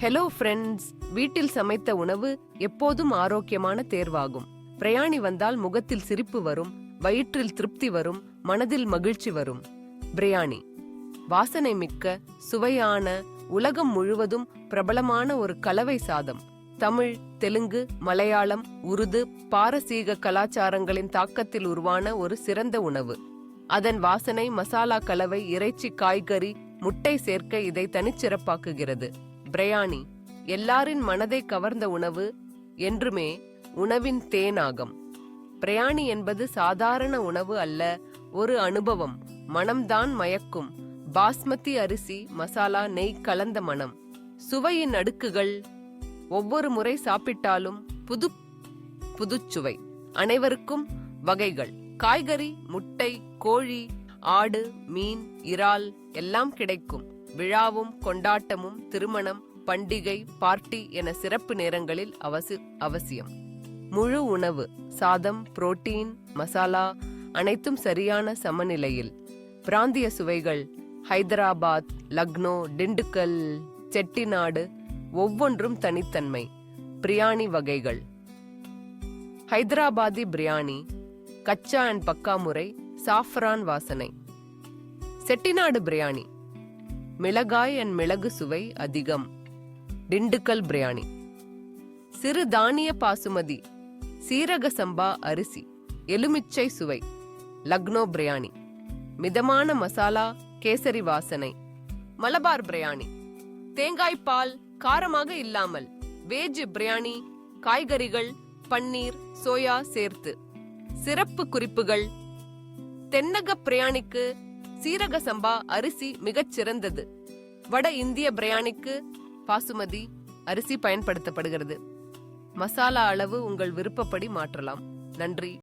Hello friends வீட்டில் சமைத்த உணவு எப்போதும் ஆரோக்கியமான தேர்வாகும். பிரயாணி வந்தால் முகத்தில் சிரிப்பு வரும் வயிற்றில் திருப்தி வரும் மனதில் மகிழ்ச்சி வரும். பிரியாணி. வாசனை மிக்க சுவையான உலகம் முழுவதும் பிரபலமான ஒரு கலவை சாதம். தமிழ் தெலுங்கு மலையாளம் உருது பாரசீக கலாச்சாரங்களின் தாக்கத்தில் உருவான ஒரு சிறந்த உணவு. அதன் வாசனை மசாலா கலவை இறைச்சி காய்கறி முட்டை சேர்க்க இதை தனிச்சிறப்பாக்குகிறது. பிரயாணி எல்லாரின் மனதை கவர்ந்த உணவு என்றுமே உணவின் தேனாகம். பிரயாணி என்பது சாதாரண உணவு அல்ல ஒரு அனுபவம் மனம்தான் மயக்கும். பாஸ்மதி அரிசி மசாலா நெய் கலந்த மனம். சுவையின் அடுக்குகள் ஒவ்வொரு முறை சாப்பிட்டாலும் புது புதுச்சுவை. அனைவருக்கும் வகைகள். காய்கறி முட்டை கோழி ஆடு மீன் இறால் எல்லாம் கிடைக்கும். விழாவும் கொண்டாட்டமும் திருமணம் பண்டிகை பார்ட்டி என சிறப்பு நேரங்களில் அவசி அவசியம். முழு உணவு சாதம் புரோட்டீன் மசாலா அனைத்தும் சரியான சமநிலையில். பிராந்திய சுவைகள் ஹைதராபாத் லக்னோ திண்டுக்கல் செட்டிநாடு ஒவ்வொன்றும் தனித்தன்மை. பிரியாணி வகைகள். ஹைதராபாதி பிரியாணி கச்சா அண்ட் பக்கா முறை சாஃப்ரான் வாசனை. செட்டிநாடு பிரியாணி. மிளகாய் அண்ட் மிளகு சுவை அதிகம். திண்டுக்கல் பிரியாணி. சிறு தானிய பாசுமதி. சீரக சம்பா அரிசி. எலுமிச்சை சுவை. லக்னோ பிரியாணி. மிதமான மசாலா கேசரி வாசனை. மலபார் பிரியாணி. தேங்காய் பால் காரமாக இல்லாமல் வேஜ் பிரியாணி காய்கறிகள் பன்னீர் சோயா சேர்த்து. சிறப்பு குறிப்புகள். தென்னக பிரியாணிக்கு சீரக சம்பா அரிசி மிகச் சிறந்தது. வட இந்திய பிரியாணிக்கு பாசுமதி அரிசி பயன்படுத்தப்படுகிறது. மசாலா அளவு உங்கள் விருப்பப்படி மாற்றலாம். நன்றி.